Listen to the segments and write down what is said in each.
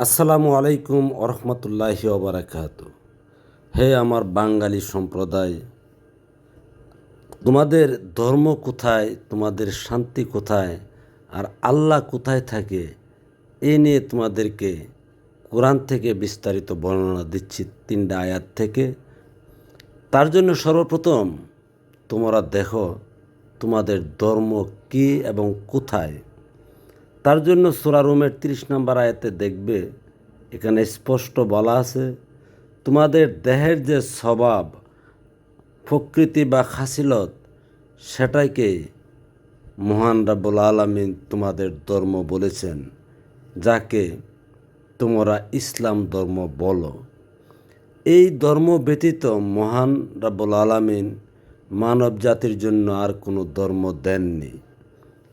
আসসালামু আলাইকুম ওরহমতুল্লাহি ওবরাকাত। হে আমার বাঙালি সম্প্রদায়, তোমাদের ধর্ম কোথায়, তোমাদের শান্তি কোথায়, আর আল্লাহ কোথায় থাকে, এ নিয়ে তোমাদেরকে কোরআন থেকে বিস্তারিত বর্ণনা দিচ্ছি তিনটা আয়াত থেকে। তার জন্য সর্বপ্রথম তোমরা দেখো তোমাদের ধর্ম কী এবং কোথায়। তার জন্য সুরা রুমের তিরিশ নম্বর আয়াতে দেখবে, এখানে স্পষ্ট বলা আছে, তোমাদের দেহের যে স্বভাব, প্রকৃতি বা খাসিলত সেটাকে মহান রাব্বুল আলমিন তোমাদের ধর্ম বলেছেন, যাকে তোমরা ইসলাম ধর্ম বলো। এই ধর্ম ব্যতীত মহান রাব্বুল আলমিন মানব জাতির জন্য আর কোনো ধর্ম দেননি।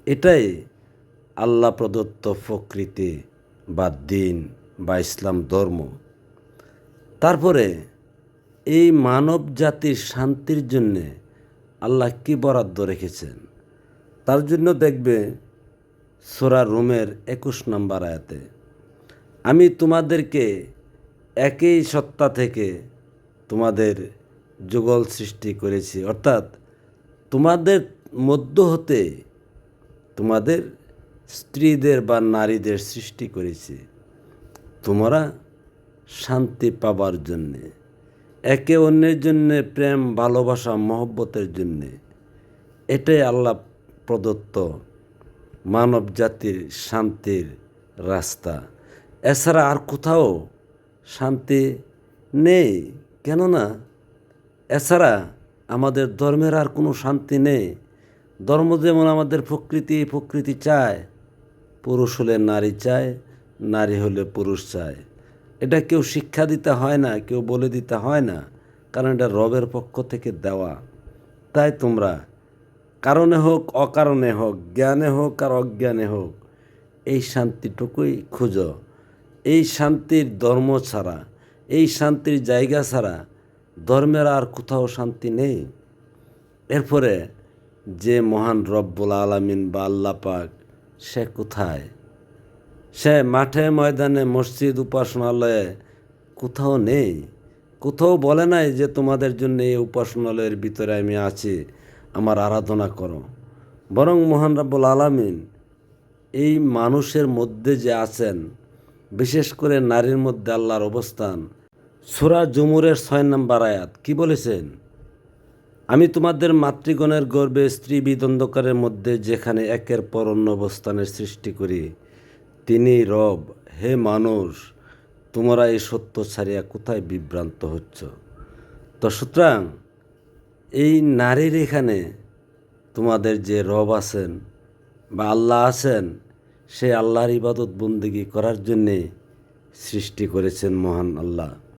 এটাই আল্লাহ প্রদত্ত প্রকৃতি বা দিন বা ইসলাম ধর্ম। তারপরে এই মানব জাতির শান্তির জন্যে আল্লাহ কি বরাদ্দ রেখেছেন? তার জন্য দেখবে সোরা রুমের একুশ নম্বর আয়াতে, আমি তোমাদেরকে একই সত্তা থেকে তোমাদের যুগল সৃষ্টি করেছি। অর্থাৎ তোমাদের মধ্য হতে তোমাদের স্ত্রীদের বা নারীদের সৃষ্টি করেছি। তোমরা শান্তি পাবার জন্যে, একে অন্যের জন্যে প্রেম, ভালোবাসা, মহব্বতের জন্যে। এটাই আল্লাহ প্রদত্ত মানব জাতির শান্তির রাস্তা। এছাড়া আর কোথাও শান্তি নেই, কেননা এছাড়া আমাদের ধর্মের আর কোনো শান্তি নেই। ধর্ম যেমন আমাদের প্রকৃতি প্রকৃতি চায় পুরুষ হলে নারী চায়, নারী হলে পুরুষ চায়। এটা কেউ শিক্ষা দিতে হয় না, কেউ বলে দিতে হয় না, কারণ এটা রবের পক্ষ থেকে দেওয়া। তাই তোমরা, কারণে হোক, অকারণে হোক, জ্ঞানে হোক আর অজ্ঞানে হোক, এই শান্তিটুকুই খুঁজো। এই শান্তির ধর্ম ছাড়া, এই শান্তির জায়গা ছাড়া ধর্মের আর কোথাও শান্তি নেই। এরপরে, যে মহান রব্বুল আলমিন বা আল্লাহ পাক সে কোথায়? সে মাঠে ময়দানে মসজিদ উপাসনালয়ে কোথাও নেই? কোথাও বলে নাই যে তোমাদের জন্য এই উপাসনালয়ের ভিতরে আমি আছি, আমার আরাধনা করো। বরং মোহান রব্বুল আলমিন এই মানুষের মধ্যে যে আছেন, বিশেষ করে নারীর মধ্যে আল্লাহর অবস্থান, সুরা জুমুরের ছয় নম্বর আয়াত, কি বলেছেন? আমি তোমাদের মাতৃগণের গর্বে স্ত্রী বিদ্বন্দ্বকারের মধ্যে যেখানে একের পর অন্য অবস্থানের সৃষ্টি করি, তিনি রব, হে মানুষ, তোমরা এই সত্য ছাড়িয়া কোথায় বিভ্রান্ত হচ্ছ? তো সুতরাং, এই নারীর এখানে তোমাদের যে রব আছেন বা আল্লাহ আছেন, সে আল্লাহর ইবাদত বন্দিগি করার জন্যে সৃষ্টি করেছেন মহান আল্লাহ।